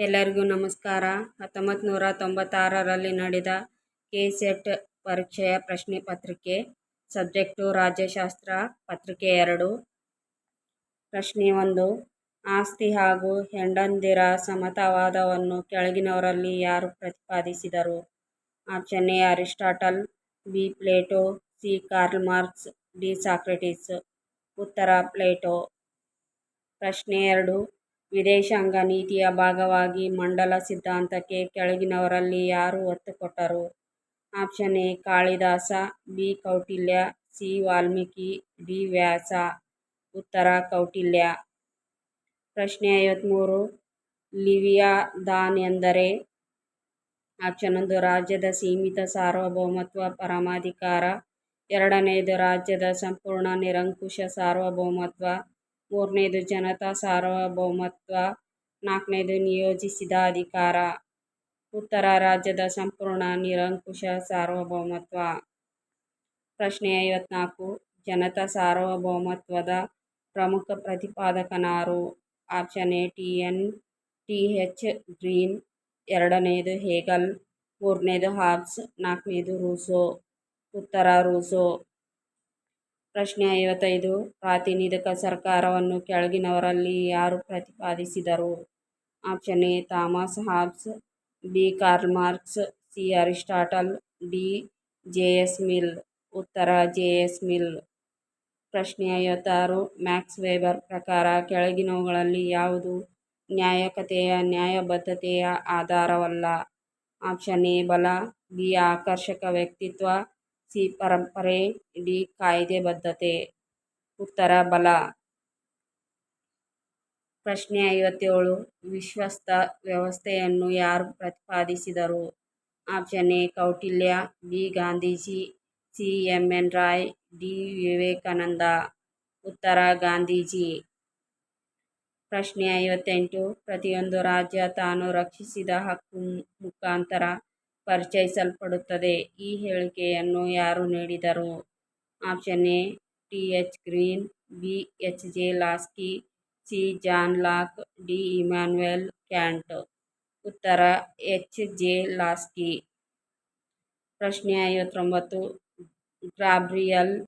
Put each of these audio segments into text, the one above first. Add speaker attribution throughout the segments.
Speaker 1: ಎಲ್ಲರಿಗೂ ನಮಸ್ಕಾರ. ಹತ್ತೊಂಬತ್ತು ನೂರ ತೊಂಬತ್ತಾರರಲ್ಲಿ ನಡೆದ ಕೆ ಸೆಟ್ ಪರೀಕ್ಷೆಯ ಪ್ರಶ್ನೆ ಪತ್ರಿಕೆ, ಸಬ್ಜೆಕ್ಟು ರಾಜ್ಯಶಾಸ್ತ್ರ ಪತ್ರಿಕೆ ಎರಡು. ಪ್ರಶ್ನೆ ಒಂದು, ಆಸ್ತಿ ಹಾಗೂ ಹೆಂಡಂದಿರ ಸಮತಾವಾದವನ್ನು ಕೆಳಗಿನವರಲ್ಲಿ ಯಾರು ಪ್ರತಿಪಾದಿಸಿದರು? Option A, Aristotle, B, Plato, C, Karl Marx, D, Socrates. ಉತ್ತರ, ಪ್ಲೇಟೋ. ಪ್ರಶ್ನೆ ಎರಡು ವಿದೇಶಾಂಗ ನೀತಿಯ ಭಾಗವಾಗಿ ಮಂಡಲ ಸಿದ್ಧಾಂತಕ್ಕೆ ಕೆಳಗಿನವರಲ್ಲಿ ಯಾರು ಒತ್ತು ಕೊಟ್ಟರು? Option A, Kalidasa, B, Kautilya, C, Valmiki, D, Vyasa. ಉತ್ತರ, ಕೌಟಿಲ್ಯ. ಪ್ರಶ್ನೆ ಐವತ್ತ್ಮೂರು ಲಿವಿಯಾದಾನ್ ಎಂದರೆ? ಆಪ್ಷನ್ ಒಂದು, ರಾಜ್ಯದ ಸೀಮಿತ ಸಾರ್ವಭೌಮತ್ವ ಪರಮಾಧಿಕಾರ. ಎರಡನೆಯದು ರಾಜ್ಯದ ಸಂಪೂರ್ಣ ನಿರಂಕುಶ ಸಾರ್ವಭೌಮತ್ವ. ಮೂರನೇದು ಜನತಾ ಸಾರ್ವಭೌಮತ್ವ, ನಾಲ್ಕನೇದು ನಿಯೋಜಿಸಿದ ಅಧಿಕಾರ. ಉತ್ತರ ರಾಜ್ಯದ ಸಂಪೂರ್ಣ ನಿರಂಕುಶ ಸಾರ್ವಭೌಮತ್ವ. ಪ್ರಶ್ನೆ ಐವತ್ನಾಲ್ಕು, ಜನತಾ ಸಾರ್ವಭೌಮತ್ವದ ಪ್ರಮುಖ ಪ್ರತಿಪಾದಕನಾರು. Option A, T, N, T, H, Green. ಎರಡನೆಯದು ಹೇಗಲ್. ಮೂರನೇದು ಹಾಬ್ಸ್ ನಾಲ್ಕನೇದು ರೂಸೋ. ಉತ್ತರ ರೂಸೋ. ಪ್ರಶ್ನೆ ಐವತ್ತೈದು. ಪ್ರಾತಿನಿಧಿಕ ಸರ್ಕಾರವನ್ನು ಕೆಳಗಿನವರಲ್ಲಿ ಯಾರು ಪ್ರತಿಪಾದಿಸಿದರು? Option A, Thomas Hobbes, B, Karl Marx, C, Aristotle, D, J, S, Mill. ಉತ್ತರ, ಜೆ, ಎಸ್, ಮಿಲ್. ಪ್ರಶ್ನೆ ಐವತ್ತಾರು. ಮ್ಯಾಕ್ಸ್ ವೆಬರ್ ಪ್ರಕಾರ ಕೆಳಗಿನವುಗಳಲ್ಲಿ ಯಾವುದು ನ್ಯಾಯಕತೆಯ ನ್ಯಾಯಬದ್ಧತೆಯ ಆಧಾರವಲ್ಲ? ಆಪ್ಷನ್ ಎ, ಬಲ, ಬಿ, ಆಕರ್ಷಕ ವ್ಯಕ್ತಿತ್ವ ಸಿ ಪರಂಪರೆ ಡಿ ಕಾಯ್ದೆಬದ್ಧತೆ ಉತ್ತರ ಬಲ. ಪ್ರಶ್ನೆ ಐವತ್ತೇಳು, ವಿಶ್ವಸ್ತ ವ್ಯವಸ್ಥೆಯನ್ನು ಯಾರು ಪ್ರತಿಪಾದಿಸಿದರು? Option A, Kautilya, B, Gandhiji, C, M, N Roy, D, Vivekananda. ಉತ್ತರ, ಗಾಂಧೀಜಿ. ಪ್ರಶ್ನೆ ಐವತ್ತೆಂಟು, ಪ್ರತಿಯೊಂದು ರಾಜ್ಯ ತಾನು ರಕ್ಷಿಸಿದ ಹಕ್ಕು ಮುಖಾಂತರ ಪರಿಚಯಿಸಲ್ಪಡುತ್ತದೆ. ಈ ಹೇಳಿಕೆಯನ್ನು ಯಾರು ನೀಡಿದರು? Option A, T H Green, B H J Laski, C John Locke, D Immanuel Kant. ಉತ್ತರ, ಎಚ್ ಜೆ ಲಾಸ್ಕಿ. ಪ್ರಶ್ನೆ ಐವತ್ತೊಂಬತ್ತು, ಗ್ರಾಬ್ರಿಯಲ್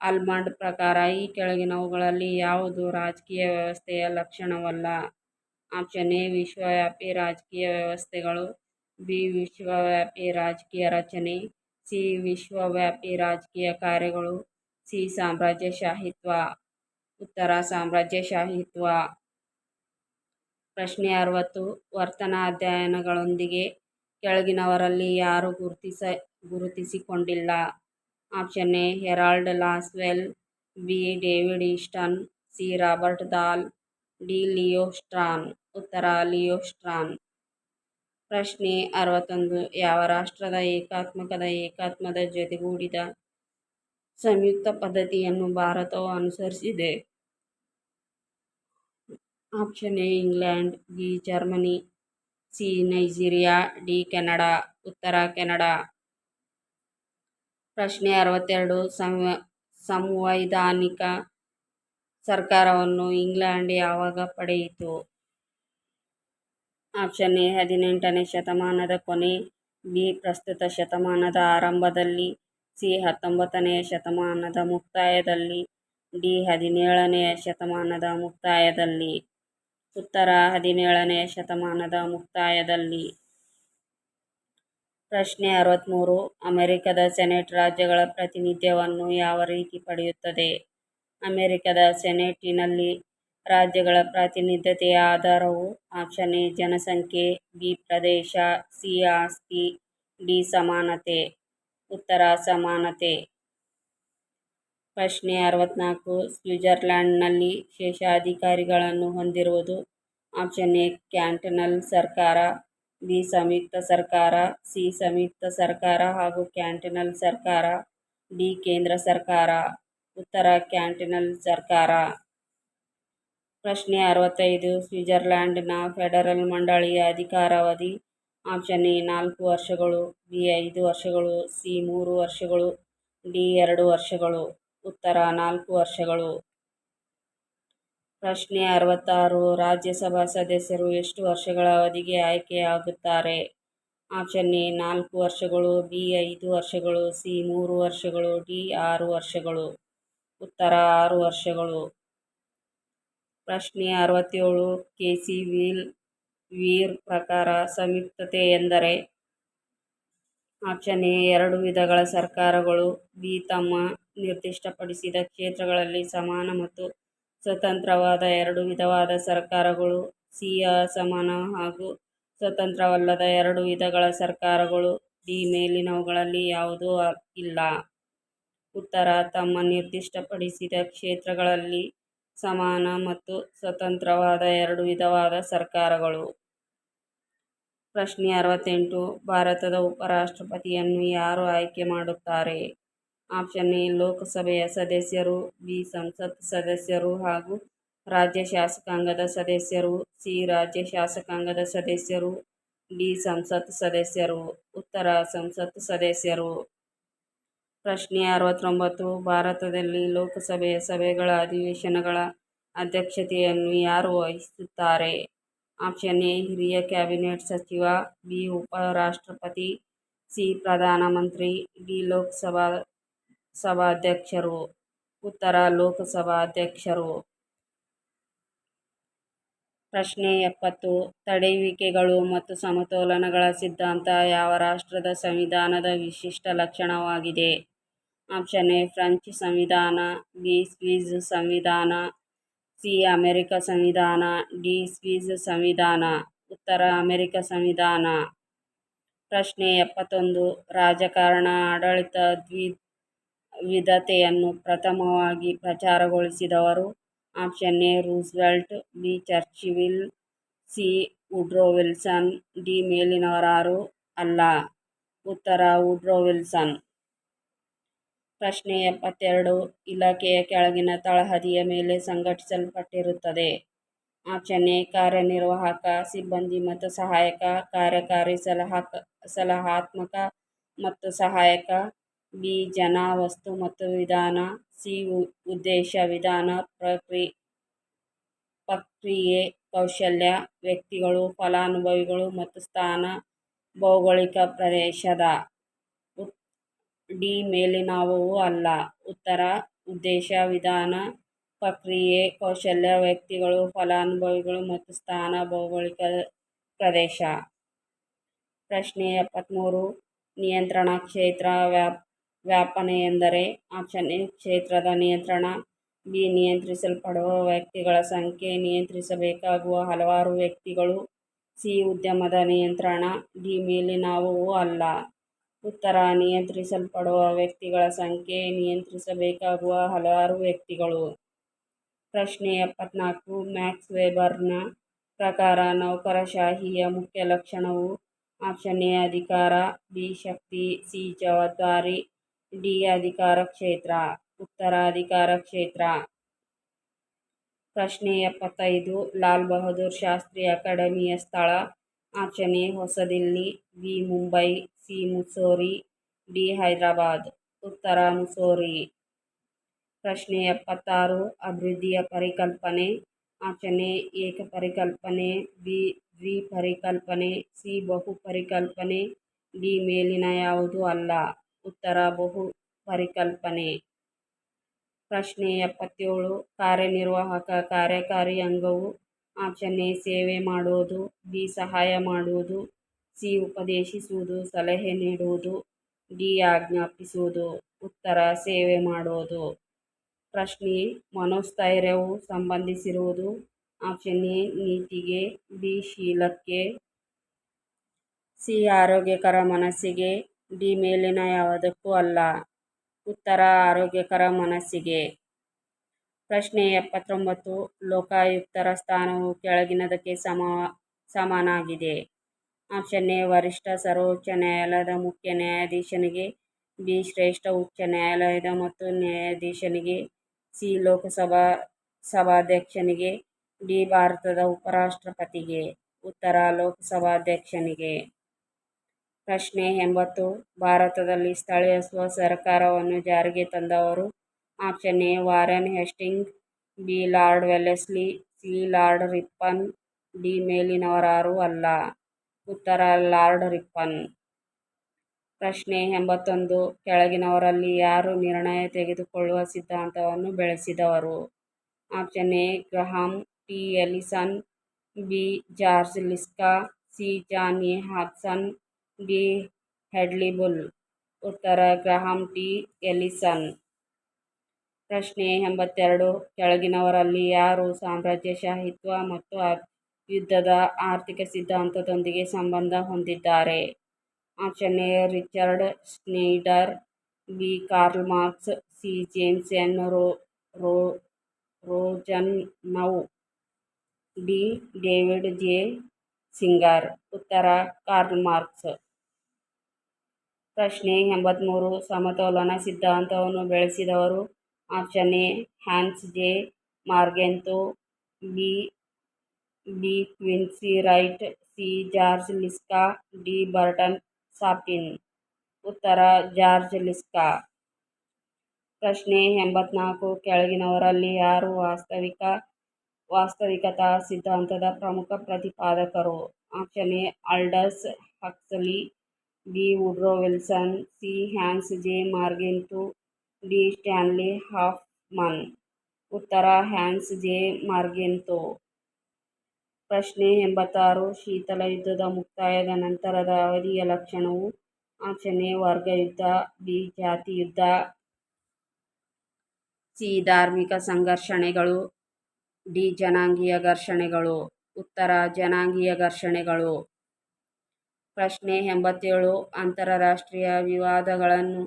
Speaker 1: ಆಲ್ಮಂಡ್ ಪ್ರಕಾರ ಈ ಕೆಳಗಿನವುಗಳಲ್ಲಿ ಯಾವುದು ರಾಜಕೀಯ ವ್ಯವಸ್ಥೆಯ ಲಕ್ಷಣವಲ್ಲ? ಆಪ್ಷನ್ ಎ, ವಿಶ್ವವ್ಯಾಪಿ ರಾಜಕೀಯ ವ್ಯವಸ್ಥೆಗಳು. ಬಿ ವಿಶ್ವವ್ಯಾಪಿ ರಾಜಕೀಯ ರಚನೆ, ಸಿ ವಿಶ್ವವ್ಯಾಪಿ ರಾಜಕೀಯ ಕಾರ್ಯಗಳು, ಸಿ ಸಾಮ್ರಾಜ್ಯಶಾಹಿತ್ವ ಉತ್ತರ ಸಾಮ್ರಾಜ್ಯಶಾಹಿತ್ವ ಪ್ರಶ್ನೆ ಅರವತ್ತು, ವರ್ತನಾ ಅಧ್ಯಯನಗಳೊಂದಿಗೆ ಕೆಳಗಿನವರಲ್ಲಿ ಯಾರು ಗುರುತಿಸ, ಗುರುತಿಸಿಕೊಂಡಿಲ್ಲ. Option A, Harold Lasswell, B, David Easton, C, Robert Dahl, D Leo Strauss ಉತ್ತರ ಲಿಯೋ ಸ್ಟ್ರಾನ್. ಪ್ರಶ್ನೆ ಅರವತ್ತೊಂದು. ಯಾವ ರಾಷ್ಟ್ರದ ಏಕಾತ್ಮಕದ ಏಕಾತ್ಮದ ಜೊತೆಗೂಡಿದ ಸಂಯುಕ್ತ ಪದ್ಧತಿಯನ್ನು ಭಾರತವು ಅನುಸರಿಸಿದೆ? Option A, England, B, Germany, C, Nigeria, D, Canada, ಉತ್ತರ ಕೆನಡಾ. ಪ್ರಶ್ನೆ ಅರವತ್ತೆರಡು. ಸಂವ, ಸಂವೈಧಾನಿಕ ಸರ್ಕಾರವನ್ನು ಇಂಗ್ಲೆಂಡ್ ಯಾವಾಗ ಪಡೆಯಿತು? ಆಪ್ಷನ್ ಎ, ಹದಿನೆಂಟನೇ ಶತಮಾನದ ಕೊನೆ, ಬಿ, ಪ್ರಸ್ತುತ ಶತಮಾನದ ಆರಂಭದಲ್ಲಿ, ಸಿ ಹತ್ತೊಂಬತ್ತನೆಯ ಶತಮಾನದ ಮುಕ್ತಾಯದಲ್ಲಿ, ಡಿ ಹದಿನೇಳನೆಯ ಶತಮಾನದ ಮುಕ್ತಾಯದಲ್ಲಿ. ಉತ್ತರ ಹದಿನೇಳನೆಯ ಶತಮಾನದ ಮುಕ್ತಾಯದಲ್ಲಿ. ಪ್ರಶ್ನೆ ಅರವತ್ತ್ಮೂರು ಅಮೆರಿಕದ ಸೆನೆಟ್ ರಾಜ್ಯಗಳ ಪ್ರಾತಿನಿಧ್ಯವನ್ನು ಯಾವ ರೀತಿ ಪಡೆಯುತ್ತದೆ? ಅಮೆರಿಕದ ಸೆನೆಟಿನಲ್ಲಿ ರಾಜ್ಯಗಳ ಪ್ರಾತಿನಿಧ್ಯತೆಯ ಆಧಾರವು ಆಪ್ಷನ್ ಎ, ಜನಸಂಖ್ಯೆ, ಬಿ, ಪ್ರದೇಶ, ಸಿ, ಆಸ್ತಿ, ಡಿ, ಸಮಾನತೆ. ಉತ್ತರ, ಸಮಾನತೆ. ಪ್ರಶ್ನೆ ಅರವತ್ನಾಲ್ಕು, ಸ್ವಿಟ್ಜರ್ಲ್ಯಾಂಡ್ನಲ್ಲಿ ಶೇಷಾಧಿಕಾರಿಗಳನ್ನು ಹೊಂದಿರುವುದು ಆಪ್ಷನ್ ಎ, ಕ್ಯಾಂಟನಲ್ ಸರ್ಕಾರ, ಬಿ, ಸಂಯುಕ್ತ ಸರ್ಕಾರ, ಸಿ, ಸಂಯುಕ್ತ ಸರ್ಕಾರ ಹಾಗೂ ಕ್ಯಾಂಟನಲ್ ಸರ್ಕಾರ, ಡಿ, ಕೇಂದ್ರ ಸರ್ಕಾರ. ಉತ್ತರ, ಕ್ಯಾಂಟನಲ್ ಸರ್ಕಾರ. ಪ್ರಶ್ನೆ ಅರವತ್ತೈದು. ಸ್ವಿಟ್ಜರ್ಲ್ಯಾಂಡ್ನ ಫೆಡರಲ್ ಮಂಡಳಿಯ ಅಧಿಕಾರಾವಧಿ. ಆಪ್ಷನ್ ಎ, ನಾಲ್ಕು ವರ್ಷಗಳು. ಬಿ, ಐದು ವರ್ಷಗಳು. ಸಿ, ಮೂರು ವರ್ಷಗಳು. ಡಿ, ಎರಡು ವರ್ಷಗಳು. ಉತ್ತರ, ನಾಲ್ಕು ವರ್ಷಗಳು. ಪ್ರಶ್ನೆ ಅರವತ್ತಾರು. ರಾಜ್ಯಸಭಾ ಸದಸ್ಯರು ಎಷ್ಟು ವರ್ಷಗಳ ಅವಧಿಗೆ ಆಯ್ಕೆಯಾಗುತ್ತಾರೆ? ಆಪ್ಷನ್ ಎ, ನಾಲ್ಕು ವರ್ಷಗಳು. ಬಿ, ಐದು ವರ್ಷಗಳು. ಸಿ, ಮೂರು ವರ್ಷಗಳು. ಡಿ, ಆರು ವರ್ಷಗಳು. ಉತ್ತರ, ಆರು ವರ್ಷಗಳು. ಪ್ರಶ್ನೆ ಅರವತ್ತೇಳು ಕೆ ಸಿ ವೀಲ್, ವೀರ್ ಪ್ರಕಾರ ಸಂಯುಕ್ತತೆ ಎಂದರೆ ಆಪ್ಷನ್ ಎ, ಎರಡು ವಿಧಗಳ ಸರ್ಕಾರಗಳು, ಬಿ ತಮ್ಮ ನಿರ್ದಿಷ್ಟಪಡಿಸಿದ ಕ್ಷೇತ್ರಗಳಲ್ಲಿ ಸಮಾನ ಮತ್ತು ಸ್ವತಂತ್ರವಾದ ಎರಡು ವಿಧವಾದ ಸರ್ಕಾರಗಳು, ಸಿ ಅಸಮಾನ ಹಾಗೂ ಸ್ವತಂತ್ರವಲ್ಲದ ಎರಡು ವಿಧಗಳ ಸರ್ಕಾರಗಳು, ಡಿ ಮೇಲಿನವುಗಳಲ್ಲಿ ಯಾವುದೂ ಇಲ್ಲ. ಉತ್ತರ, ತಮ್ಮ ನಿರ್ದಿಷ್ಟಪಡಿಸಿದ ಕ್ಷೇತ್ರಗಳಲ್ಲಿ ಸಮಾನ ಮತ್ತು ಸ್ವತಂತ್ರವಾದ ಎರಡು ವಿಧವಾದ ಸರ್ಕಾರಗಳು. ಪ್ರಶ್ನೆ ಅರವತ್ತೆಂಟು. ಭಾರತದ ಉಪರಾಷ್ಟ್ರಪತಿಯನ್ನು ಯಾರು ಆಯ್ಕೆ ಮಾಡುತ್ತಾರೆ? ಆಪ್ಷನ್ ಎ, ಲೋಕಸಭೆಯ ಸದಸ್ಯರು, ಬಿ, ಸಂಸತ್ ಸದಸ್ಯರು ಹಾಗೂ ರಾಜ್ಯ ಶಾಸಕಾಂಗದ ಸದಸ್ಯರು, ಸಿ, ರಾಜ್ಯ ಶಾಸಕಾಂಗದ ಸದಸ್ಯರು, ಡಿ, ಸಂಸತ್ ಸದಸ್ಯರು. ಉತ್ತರ, ಸಂಸತ್ ಸದಸ್ಯರು. ಪ್ರಶ್ನೆ ಅರವತ್ತೊಂಬತ್ತು, ಭಾರತದಲ್ಲಿ ಲೋಕಸಭೆಯ ಸಭೆಗಳ ಅಧಿವೇಶನಗಳ ಅಧ್ಯಕ್ಷತೆಯನ್ನು ಯಾರು ವಹಿಸುತ್ತಾರೆ? ಆಪ್ಷನ್ ಎ, ಹಿರಿಯ ಕ್ಯಾಬಿನೆಟ್ ಸಚಿವ, ಬಿ, ಉಪರಾಷ್ಟ್ರಪತಿ, ಸಿ, ಪ್ರಧಾನಮಂತ್ರಿ, ಡಿ, ಲೋಕಸಭಾ ಸಭಾಧ್ಯಕ್ಷರು. ಉತ್ತರ, ಲೋಕಸಭಾ ಅಧ್ಯಕ್ಷರು. ಪ್ರಶ್ನೆ ಎಪ್ಪತ್ತು, ತಡೆಯುವಿಕೆಗಳು ಮತ್ತು ಸಮತೋಲನಗಳ ಸಿದ್ಧಾಂತ ಯಾವ ರಾಷ್ಟ್ರದ ಸಂವಿಧಾನದ ವಿಶಿಷ್ಟ ಲಕ್ಷಣವಾಗಿದೆ? ಆಪ್ಷನ್ ಎ, ಫ್ರೆಂಚ್ ಸಂವಿಧಾನ, ಬಿ, ಸ್ವಿಸ್ ಸಂವಿಧಾನ, ಸಿ, ಅಮೆರಿಕ ಸಂವಿಧಾನ, ಡಿ, ಸ್ವಿಸ್ ಸಂವಿಧಾನ. ಉತ್ತರ ಅಮೆರಿಕ ಸಂವಿಧಾನ. ಪ್ರಶ್ನೆ ಎಪ್ಪತ್ತೊಂದು, ರಾಜಕಾರಣ, ಆಡಳಿತ ದ್ವಿವಿಧತೆಯನ್ನು ಪ್ರಥಮವಾಗಿ ಪ್ರಚಾರಗೊಳಿಸಿದವರು option A, Roosevelt, B, Churchill, C, Woodrow Wilson, D, ಮೇಲಿನವರಾರು ಅಲ್ಲ. ಉತ್ತರ, ವುಡ್ರೋ ವಿಲ್ಸನ್. ಪ್ರಶ್ನೆ ಎಪ್ಪತ್ತೆರಡು, ಇಲಾಖೆಯ ಕೆಳಗಿನ ತಳಹದಿಯ ಮೇಲೆ ಸಂಘಟಿಸಲ್ಪಟ್ಟಿರುತ್ತದೆ. ಎ, ಕಾರ್ಯನಿರ್ವಾಹಕ, ಸಿಬ್ಬಂದಿ ಮತ್ತು ಸಹಾಯಕ, ಕಾರ್ಯಕಾರಿ ಸಲಹಾಕ ಸಲಹಾತ್ಮಕ ಮತ್ತು ಸಹಾಯಕ, ಬಿ ಜನ ವಸ್ತು ಮತ್ತು ವಿಧಾನ, ಸಿ ಉದ್ದೇಶ, ವಿಧಾನ, ಪ್ರಕ್ರಿ, ಪ್ರಕ್ರಿಯೆ, ಕೌಶಲ್ಯ, ವ್ಯಕ್ತಿಗಳು, ಫಲಾನುಭವಿಗಳು ಮತ್ತು ಸ್ಥಾನ, ಭೌಗೋಳಿಕ ಪ್ರದೇಶದ ಡಿ ಮೇಲಿನವು ಅಲ್ಲ. ಉತ್ತರ, ಉದ್ದೇಶ, ವಿಧಾನ, ಪ್ರಕ್ರಿಯೆ, ಕೌಶಲ್ಯ, ವ್ಯಕ್ತಿಗಳು, ಫಲಾನುಭವಿಗಳು ಮತ್ತು ಸ್ಥಾನ, ಭೌಗೋಳಿಕ ಪ್ರದೇಶ. ಪ್ರಶ್ನೆ ಎಪ್ಪತ್ತ್ಮೂರು ನಿಯಂತ್ರಣ ಕ್ಷೇತ್ರ ವ್ಯಾಪ್, ವ್ಯಾಪನೆ ಎಂದರೆ ಆಪ್ಷನ್ ಎ, ಕ್ಷೇತ್ರದ ನಿಯಂತ್ರಣ, ಬಿ, ನಿಯಂತ್ರಿಸಲ್ಪಡುವ ವ್ಯಕ್ತಿಗಳ ಸಂಖ್ಯೆ, ನಿಯಂತ್ರಿಸಬೇಕಾಗುವ ಹಲವಾರು ವ್ಯಕ್ತಿಗಳು, ಸಿ, ಉದ್ಯಮದ ನಿಯಂತ್ರಣ, ಡಿ, ಮೇಲಿನವು ಅಲ್ಲ. ಉತ್ತರ ನಿಯಂತ್ರಿಸಲ್ಪಡುವ ವ್ಯಕ್ತಿಗಳ ಸಂಖ್ಯೆ ನಿಯಂತ್ರಿಸಬೇಕಾಗುವ ಹಲವಾರು ವ್ಯಕ್ತಿಗಳು. ಪ್ರಶ್ನೆ ಎಪ್ಪತ್ನಾಲ್ಕು. ಮ್ಯಾಕ್ಸ್ ವೆಬರ್ನ ಪ್ರಕಾರ ನೌಕರಶಾಹಿಯ ಮುಖ್ಯ ಲಕ್ಷಣವು ಆಪ್ಷನ್ ಎ ಅಧಿಕಾರ, ಬಿ ಶಕ್ತಿ, ಸಿ ಜವಾಬ್ದಾರಿ, ಡಿ ಅಧಿಕಾರ ಕ್ಷೇತ್ರ. ಉತ್ತರ ಅಧಿಕಾರ ಕ್ಷೇತ್ರ. ಪ್ರಶ್ನೆ ಎಪ್ಪತ್ತೈದು. ಲಾಲ್ ಬಹದ್ದೂರ್ ಶಾಸ್ತ್ರಿ ಅಕಾಡೆಮಿಯ ಸ್ಥಳ option A ಹೊಸದಿಲ್ಲಿ B Mumbai. C Mussoorie, D Hyderabad. ಉತ್ತರ ಮುಸೋರಿ. ಪ್ರಶ್ನೆ ಎಪ್ಪತ್ತಾರು, ಅಭಿವೃದ್ಧಿಯ ಪರಿಕಲ್ಪನೆ. ಆಪ್ಷನ್ ಏಕ ಪರಿಕಲ್ಪನೆ. ಬಿ, ದ್ವಿ ಪರಿಕಲ್ಪನೆ. ಸಿ, ಬಹು ಪರಿಕಲ್ಪನೆ. ಡಿ, ಮೇಲಿನ ಯಾವುದು ಅಲ್ಲ. ಉತ್ತರ, ಬಹು ಪರಿಕಲ್ಪನೆ. ಪ್ರಶ್ನೆ ಎಪ್ಪತ್ತೇಳು, ಕಾರ್ಯನಿರ್ವಾಹಕ ಕಾರ್ಯಕಾರಿ ಅಂಗವು ಎ ಸೇವೆ ಮಾಡುವುದು. ಬಿ, ಸಹಾಯ ಮಾಡುವುದು. ಸಿ ಉಪದೇಶಿಸುವುದು, ಸಲಹೆ ನೀಡುವುದು, ಡಿ ಆಜ್ಞಾಪಿಸುವುದು, ಉತ್ತರ ಸೇವೆ ಮಾಡುವುದು. ಪ್ರಶ್ನೆ, ಮನೋಸ್ಥೈರ್ಯವು ಸಂಬಂಧಿಸಿರುವುದು. ಆಪ್ಷನ್ ಎ, ನೀತಿಗೆ, ಬಿ, ಶೀಲಕ್ಕೆ. ಸಿ, ಆರೋಗ್ಯಕರ ಮನಸ್ಸಿಗೆ. ಡಿ, ಮೇಲಿನ ಯಾವುದಕ್ಕೂ ಅಲ್ಲ. ಉತ್ತರ, ಆರೋಗ್ಯಕರ ಮನಸ್ಸಿಗೆ. ಪ್ರಶ್ನೆ ಎಪ್ಪತ್ತೊಂಬತ್ತು, ಲೋಕಾಯುಕ್ತರ ಸ್ಥಾನವು ಕೆಳಗಿನದಕ್ಕೆ ಸಮ, ಸಮನಾಗಿದೆ. ಆಪ್ಷನ್ ಎ ವರಿಷ್ಠ, ಸರ್ವೋಚ್ಚ ನ್ಯಾಯಾಲಯದ ಮುಖ್ಯ ನ್ಯಾಯಾಧೀಶನಿಗೆ, ಬಿ ಶ್ರೇಷ್ಠ, ಉಚ್ಚ ನ್ಯಾಯಾಲಯದ ಮತ್ತು ನ್ಯಾಯಾಧೀಶನಿಗೆ, ಸಿ ಲೋಕಸಭಾ ಸಭಾಧ್ಯಕ್ಷನಿಗೆ, ಡಿ ಭಾರತದ ಉಪರಾಷ್ಟ್ರಪತಿಗೆ, ಉತ್ತರ ಲೋಕಸಭಾಧ್ಯಕ್ಷನಿಗೆ. ಪ್ರಶ್ನೆ ಎಂಬತ್ತು, ಭಾರತದಲ್ಲಿ ಸ್ಥಳೀಯ ಸ್ವ ಸರ್ಕಾರವನ್ನು ಜಾರಿಗೆ ತಂದವರು option A Warren Hastings, B Lord Wellesley, C Lord Ripon, D ಮೇಲಿನವರಾರೂ ಅಲ್ಲ. ಉತ್ತರ ಲಾರ್ಡ್ ರಿಪ್ಪನ್. ಪ್ರಶ್ನೆ ಎಂಬತ್ತೊಂದು. ಕೆಳಗಿನವರಲ್ಲಿ ಯಾರು ನಿರ್ಣಯ ತೆಗೆದುಕೊಳ್ಳುವ ಸಿದ್ಧಾಂತವನ್ನು ಬೆಳೆಸಿದವರು? Option A, Graham, T, Ellison, B, George Liska, C John A ಹಾಕ್ಸನ್ D Hedley Bull ಉತ್ತರ, ಗ್ರಹಾಂ, ಟಿ, ಎಲಿಸನ್. ಪ್ರಶ್ನೆ ಎಂಬತ್ತೆರಡು. ಕೆಳಗಿನವರಲ್ಲಿ ಯಾರು ಸಾಮ್ರಾಜ್ಯಶಾಹಿತ್ವ ಮತ್ತು ಯುದ್ಧದ ಆರ್ಥಿಕ ಸಿದ್ಧಾಂತದೊಂದಿಗೆ ಸಂಬಂಧ ಹೊಂದಿದ್ದಾರೆ. Option Richard Snyder B Karl Marx, C. James N. Rho. Rho. Rosenau, D. David J. Singer. ಉತ್ತರ, ಕಾರ್ಲ್ ಮಾರ್ಕ್ಸ್. ಪ್ರಶ್ನೆ ಎಂಬತ್ತ್ಮೂರು ಸಮತೋಲನ ಸಿದ್ಧಾಂತವನ್ನು ಬೆಳೆಸಿದವರು option A Hans J. Morgenthau B B Quincy Wright C George Liska D Burton ಸಾಫ್ಟಿನ್ ಉತ್ತರ George ಲಿಸ್ಕಾ ಪ್ರಶ್ನೆ ಎಂಬತ್ನಾಲ್ಕು, ಕೆಳಗಿನವರಲ್ಲಿ ಯಾರು ವಾಸ್ತವಿಕ, ವಾಸ್ತವಿಕತಾ ಸಿದ್ಧಾಂತದ ಪ್ರಮುಖ ಪ್ರತಿಪಾದಕರು. Option A Aldous Huxley, B, Woodrow Wilson, C, Hans J Morgenthau D, Stanley Hoffmann. ಉತ್ತರ, ಹ್ಯಾನ್ಸ್ ಜೆ ಮಾರ್ಗೆಂತೊ ಪ್ರಶ್ನೆ ಎಂಬತ್ತಾರು. ಶೀತಲ ಯುದ್ಧದ ಮುಕ್ತಾಯದ ನಂತರದ ಅವಧಿಯ ಲಕ್ಷಣವು ಆಪ್ಷನ್ ಎ ವರ್ಗಯುದ್ಧ ಬಿ ಜಾತಿಯುದ್ಧ ಸಿ ಧಾರ್ಮಿಕ ಸಂಘರ್ಷಣೆಗಳು, ಡಿ ಜನಾಂಗೀಯ ಘರ್ಷಣೆಗಳು, ಉತ್ತರ ಜನಾಂಗೀಯ ಘರ್ಷಣೆಗಳು. ಪ್ರಶ್ನೆ ಎಂಬತ್ತೇಳು. ಅಂತಾರಾಷ್ಟ್ರೀಯ ವಿವಾದಗಳನ್ನು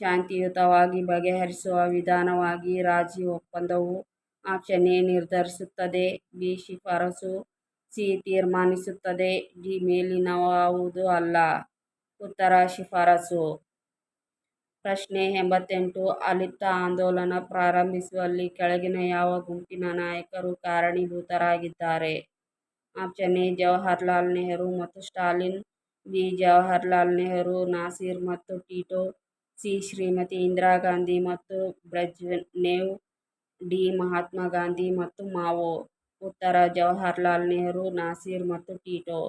Speaker 1: ಶಾಂತಿಯುತವಾಗಿ ಬಗೆಹರಿಸುವ ವಿಧಾನವಾಗಿ ರಾಜಿ ಒಪ್ಪಂದವು ಆಪ್ಷನ್ ಎ ನಿರ್ಧರಿಸುತ್ತದೆ ಬಿ ಶಿಫಾರಸು ಸಿ ತೀರ್ಮಾನಿಸುತ್ತದೆ. ಡಿ ಮೇಲಿನವಾವುದು ಅಲ್ಲ. ಉತ್ತರ ಶಿಫಾರಸು. ಪ್ರಶ್ನೆ ಎಂಬತ್ತೆಂಟು. ಅಲಿಪ್ತ ಆಂದೋಲನ ಪ್ರಾರಂಭಿಸುವಲ್ಲಿ ಕೆಳಗಿನ ಯಾವ ಗುಂಪಿನ ನಾಯಕರು ಕಾರಣೀಭೂತರಾಗಿದ್ದಾರೆ? ಆಪ್ಷನ್ ಎ, ಜವಾಹರ್ಲಾಲ್ ನೆಹರು ಮತ್ತು Stalin. B, Jawaharlal Nehru, Nasser ಮತ್ತು ಟೀಟೋ. ಸಿ, ಶ್ರೀಮತಿ ಇಂದಿರಾ ಗಾಂಧಿ ಮತ್ತು ಬ್ರೆಜ್ನೆವ್. ಡಿ, ಮಹಾತ್ಮ ಗಾಂಧಿ ಮತ್ತು ಮಾವೋ. ಉತ್ತರ ಜವಾಹರ್ಲಾಲ್ ನೆಹರು, ನಾಸೀರ್ ಮತ್ತು ಟೀಟೋ.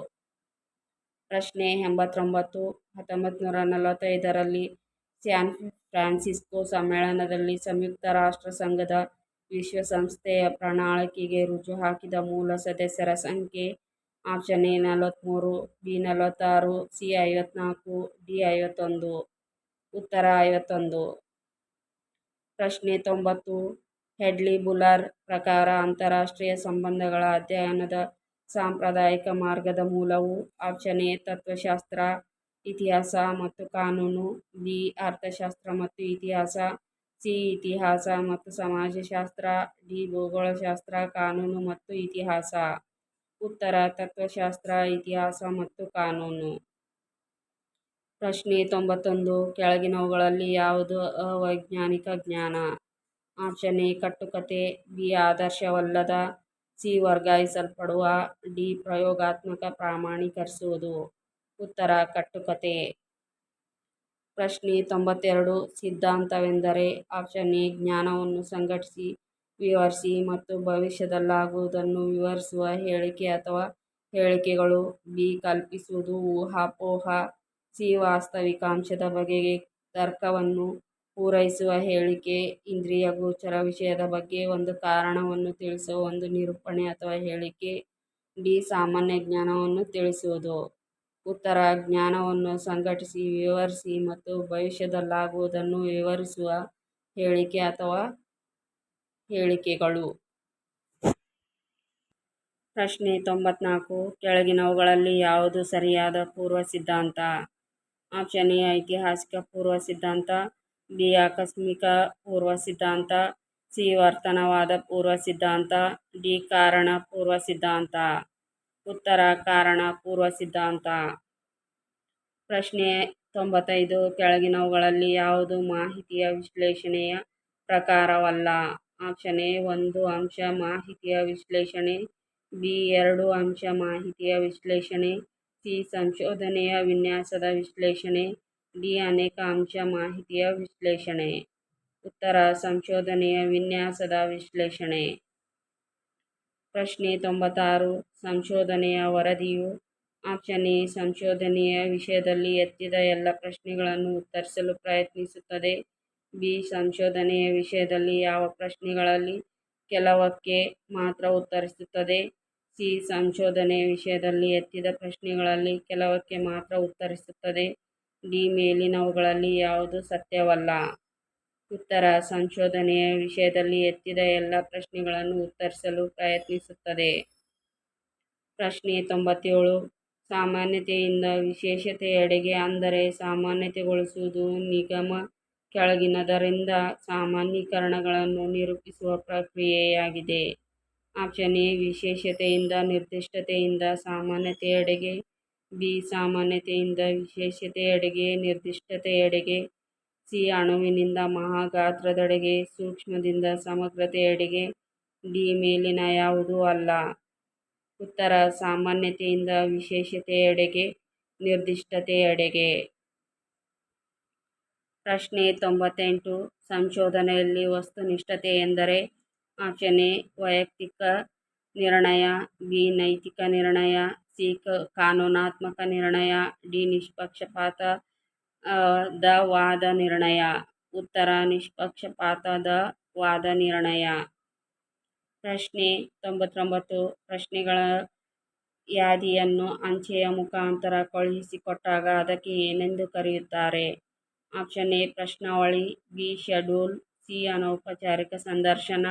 Speaker 1: ಪ್ರಶ್ನೆ ಎಂಬತ್ತೊಂಬತ್ತು ಹತ್ತೊಂಬತ್ತು ನೂರ ನಲವತ್ತೈದರಲ್ಲಿ ಸ್ಯಾನ್ ಫ್ರಾನ್ಸಿಸ್ಕೋ ಸಮ್ಮೇಳನದಲ್ಲಿ ಸಂಯುಕ್ತ ರಾಷ್ಟ್ರ ಸಂಘದ ವಿಶ್ವಸಂಸ್ಥೆಯ ಪ್ರಣಾಳಿಕೆಗೆ ರುಜು ಹಾಕಿದ ಮೂಲ ಸದಸ್ಯರ ಸಂಖ್ಯೆ ಆಪ್ಷನ್ ಎ ನಲವತ್ತ್ಮೂರು ಬಿ ನಲವತ್ತಾರು, ಸಿ ಐವತ್ನಾಲ್ಕು, ಡಿ ಐವತ್ತೊಂದು. ಉತ್ತರ ಐವತ್ತೊಂದು. ಪ್ರಶ್ನೆ ತೊಂಬತ್ತು ಹೆಡ್ಲಿ ಬುಲರ್ ಪ್ರಕಾರ ಅಂತರರಾಷ್ಟ್ರೀಯ ಸಂಬಂಧಗಳ ಅಧ್ಯಯನದ ಸಾಂಪ್ರದಾಯಿಕ ಮಾರ್ಗದ ಮೂಲವು ಆಪ್ಷನ್ ತತ್ವಶಾಸ್ತ್ರ, ಇತಿಹಾಸ ಮತ್ತು ಕಾನೂನು ಬಿ ಅರ್ಥಶಾಸ್ತ್ರ ಮತ್ತು ಇತಿಹಾಸ, ಸಿ ಇತಿಹಾಸ ಮತ್ತು ಸಮಾಜಶಾಸ್ತ್ರ, ಡಿ ಭೂಗೋಳಶಾಸ್ತ್ರ, ಕಾನೂನು ಮತ್ತು ಇತಿಹಾಸ. ಉತ್ತರ, ತತ್ವಶಾಸ್ತ್ರ, ಇತಿಹಾಸ ಮತ್ತು ಕಾನೂನು. ಪ್ರಶ್ನೆ ತೊಂಬತ್ತೊಂದು, ಕೆಳಗಿನವುಗಳಲ್ಲಿ ಯಾವುದು ಅವೈಜ್ಞಾನಿಕ ಜ್ಞಾನ? ಆಪ್ಷನ್ ಎ, ಕಟ್ಟುಕತೆ, ಬಿ, ಆದರ್ಶವಲ್ಲದ, ಸಿ, ವರ್ಗಾಯಿಸಲ್ಪಡುವ, ಡಿ, ಪ್ರಯೋಗಾತ್ಮಕ ಪ್ರಮಾಣೀಕರಿಸುವುದು. ಉತ್ತರ, ಕಟ್ಟುಕತೆ. ಪ್ರಶ್ನೆ ತೊಂಬತ್ತೆರಡು, ಸಿದ್ಧಾಂತವೆಂದರೆ ಆಪ್ಷನ್ ಎ, ಜ್ಞಾನವನ್ನು ಸಂಘಟಿಸಿ, ವಿವರಿಸಿ ಮತ್ತು ಭವಿಷ್ಯದಲ್ಲಾಗುವುದನ್ನು ವಿವರಿಸುವ ಹೇಳಿಕೆ ಅಥವಾ ಹೇಳಿಕೆಗಳು. ಬಿ, ಕಲ್ಪಿಸುವುದು, ಊಹಾಪೋಹ. ಸಿ, ವಾಸ್ತವಿಕಾಂಶದ ಬಗೆಗೆ ತರ್ಕವನ್ನು ಪೂರೈಸುವ ಹೇಳಿಕೆ ಇಂದ್ರಿಯಗೋಚರ ವಿಷಯದ ಬಗ್ಗೆ ಒಂದು ಕಾರಣವನ್ನು ತಿಳಿಸುವ ಒಂದು ನಿರೂಪಣೆ ಅಥವಾ ಹೇಳಿಕೆ ಡಿ ಸಾಮಾನ್ಯ ಜ್ಞಾನವನ್ನು ತಿಳಿಸುವುದು. ಉತ್ತರ, ಜ್ಞಾನವನ್ನು ಸಂಘಟಿಸಿ, ವಿವರಿಸಿ ಮತ್ತು ಭವಿಷ್ಯದಲ್ಲಾಗುವುದನ್ನು ವಿವರಿಸುವ ಹೇಳಿಕೆ ಅಥವಾ ಹೇಳಿಕೆಗಳು. ಪ್ರಶ್ನೆ ತೊಂಬತ್ನಾಲ್ಕು, ಕೆಳಗಿನವುಗಳಲ್ಲಿ ಯಾವುದು ಸರಿಯಾದ ಪೂರ್ವ ಸಿದ್ಧಾಂತ ಆಪ್ಷನ್ ಎ, ಐತಿಹಾಸಿಕ ಪೂರ್ವಸಿದ್ಧಾಂತ. ಬಿ ಆಕಸ್ಮಿಕ ಪೂರ್ವ ಸಿದ್ಧಾಂತ ಸಿ ವರ್ತನವಾದ ಪೂರ್ವ ಸಿದ್ಧಾಂತ ಡಿ ಕಾರಣ ಪೂರ್ವ ಸಿದ್ಧಾಂತ ಉತ್ತರ ಕಾರಣ ಪೂರ್ವ ಸಿದ್ಧಾಂತ ಪ್ರಶ್ನೆ ತೊಂಬತ್ತೈದು. ಕೆಳಗಿನವುಗಳಲ್ಲಿ ಯಾವುದು ಮಾಹಿತಿಯ ವಿಶ್ಲೇಷಣೆಯ ಪ್ರಕಾರವಲ್ಲ? ಆಪ್ಷನ್ ಎ, ಒಂದು ಅಂಶ ಮಾಹಿತಿಯ ವಿಶ್ಲೇಷಣೆ, ಬಿ, ಎರಡು ಅಂಶ ಮಾಹಿತಿಯ ವಿಶ್ಲೇಷಣೆ, ಸಿ, ಸಂಶೋಧನೆಯ ವಿನ್ಯಾಸದ ವಿಶ್ಲೇಷಣೆ ಡಿ ಅನೇಕ ಅಂಶ ಮಾಹಿತಿಯ ವಿಶ್ಲೇಷಣೆ. ಉತ್ತರ, ಸಂಶೋಧನೆಯ ವಿನ್ಯಾಸದ ವಿಶ್ಲೇಷಣೆ. ಪ್ರಶ್ನೆ ತೊಂಬತ್ತಾರು, ಸಂಶೋಧನೆಯ ವರದಿಯು ಆಪ್ಷನ್ ಎ, ಸಂಶೋಧನೆಯ ವಿಷಯದಲ್ಲಿ ಎತ್ತಿದ ಎಲ್ಲ ಪ್ರಶ್ನೆಗಳನ್ನು ಉತ್ತರಿಸಲು ಪ್ರಯತ್ನಿಸುತ್ತದೆ. ಬಿ, ಸಂಶೋಧನೆಯ ವಿಷಯದಲ್ಲಿ ಯಾವ ಪ್ರಶ್ನೆಗಳಲ್ಲಿ ಕೆಲವಕ್ಕೆ ಮಾತ್ರ ಉತ್ತರಿಸುತ್ತದೆ. ಸಿ ಸಂಶೋಧನೆಯ ವಿಷಯದಲ್ಲಿ ಎತ್ತಿದ ಪ್ರಶ್ನೆಗಳಲ್ಲಿ ಕೆಲವಕ್ಕೆ ಮಾತ್ರ ಉತ್ತರಿಸುತ್ತದೆ. ಡಿ ಮೇಲಿನವುಗಳಲ್ಲಿ ಯಾವುದು ಸತ್ಯವಲ್ಲ? ಉತ್ತರ, ಸಂಶೋಧನೆಯ ವಿಷಯದಲ್ಲಿ ಎತ್ತಿದ ಎಲ್ಲ ಪ್ರಶ್ನೆಗಳನ್ನು ಉತ್ತರಿಸಲು ಪ್ರಯತ್ನಿಸುತ್ತದೆ. ಪ್ರಶ್ನೆ ತೊಂಬತ್ತೇಳು, ಸಾಮಾನ್ಯತೆಯಿಂದ ವಿಶೇಷತೆಯೆಡೆಗೆ ಅಂದರೆ ಸಾಮಾನ್ಯತೆಗೊಳಿಸುವುದು ನಿಗಮ ಕೆಳಗಿನದರಿಂದ ಸಾಮಾನ್ಯೀಕರಣಗಳನ್ನು ನಿರೂಪಿಸುವ ಪ್ರಕ್ರಿಯೆಯಾಗಿದೆ. ಆಪ್ಷನ್ ಎ, ವಿಶೇಷತೆಯಿಂದ, ನಿರ್ದಿಷ್ಟತೆಯಿಂದ ಸಾಮಾನ್ಯತೆಯೆಡೆಗೆ ಬಿ ಸಾಮಾನ್ಯತೆಯಿಂದ ವಿಶೇಷತೆಯೆಡೆಗೆ ನಿರ್ದಿಷ್ಟತೆಯೆಡೆಗೆ ಸಿ ಅಣುವಿನಿಂದ ಮಹಾಗಾತ್ರದೆಡೆಗೆ, ಸೂಕ್ಷ್ಮದಿಂದ ಸಮಗ್ರತೆಯೆಡೆಗೆ ಡಿ ಮೇಲಿನ ಯಾವುದೂ ಅಲ್ಲ. ಉತ್ತರ ಸಾಮಾನ್ಯತೆಯಿಂದ ವಿಶೇಷತೆಯೆಡೆಗೆ ನಿರ್ದಿಷ್ಟತೆಯೆಡೆಗೆ ಪ್ರಶ್ನೆ ತೊಂಬತ್ತೆಂಟು, ಸಂಶೋಧನೆಯಲ್ಲಿ ವಸ್ತುನಿಷ್ಠತೆ ಎಂದರೆ ಆಪ್ಷನ್ ಎ, ವೈಯಕ್ತಿಕ ನಿರ್ಣಯ, ಬಿ, ನೈತಿಕ ನಿರ್ಣಯ ಸಿ ಕಾನೂನಾತ್ಮಕ ನಿರ್ಣಯ, ಡಿ ನಿಷ್ಪಕ್ಷಪಾತ ದ ವಾದ ನಿರ್ಣಯ, ಉತ್ತರ ನಿಷ್ಪಕ್ಷಪಾತದ ವಾದ ನಿರ್ಣಯ. ಪ್ರಶ್ನೆ ತೊಂಬತ್ತೊಂಬತ್ತು, ಪ್ರಶ್ನೆಗಳ ಯಾದಿಯನ್ನು ಅಂಚೆಯ ಮುಖಾಂತರ ಕಳುಹಿಸಿಕೊಟ್ಟಾಗ ಅದಕ್ಕೆ ಏನೆಂದು ಕರೆಯುತ್ತಾರೆ? ಆಪ್ಷನ್ ಎ, ಪ್ರಶ್ನಾವಳಿ, ಬಿ, ಶೆಡ್ಯೂಲ್, ಸಿ, ಅನೌಪಚಾರಿಕ ಸಂದರ್ಶನ,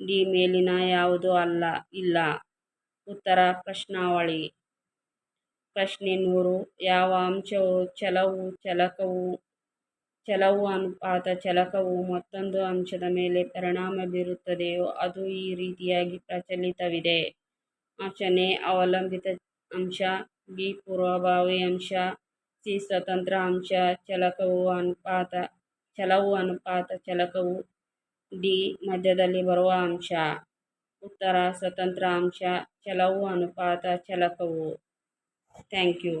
Speaker 1: ಡಿ, ಮೇಲಿನ ಯಾವುದೂ ಅಲ್ಲ, ಇಲ್ಲ. ಉತ್ತರ ಪ್ರಶ್ನಾವಳಿ. ಪ್ರಶ್ನೆ ನೂರು, ಯಾವ ಅಂಶವು ಚಲವು, ಚಲಕವು, ಚಲವು ಅನುಪಾತ ಚಲಕವು ಮತ್ತೊಂದು ಅಂಶದ ಮೇಲೆ ಪರಿಣಾಮ ಬೀರುತ್ತದೆಯೋ ಅದು ಈ ರೀತಿಯಾಗಿ ಪ್ರಚಲಿತವಿದೆ. ಆಪ್ಷನ್ ಎ ಅವಲಂಬಿತ ಅಂಶ ಬಿ ಪೂರ್ವಭಾವಿ ಅಂಶ ಸಿ ಸ್ವತಂತ್ರ ಅಂಶ, ಚಲಕವು ಅನುಪಾತ, ಚಲವು ಅನುಪಾತ, ಚಲಕವು ಡಿ ಮಧ್ಯದಲ್ಲಿ ಬರುವ ಅಂಶ. ಉತ್ತರ, ಸ್ವತಂತ್ರ ಅಂಶ ಚಲವು ಅನುಪಾತ ಚಲಕವು ಥ್ಯಾಂಕ್ ಯು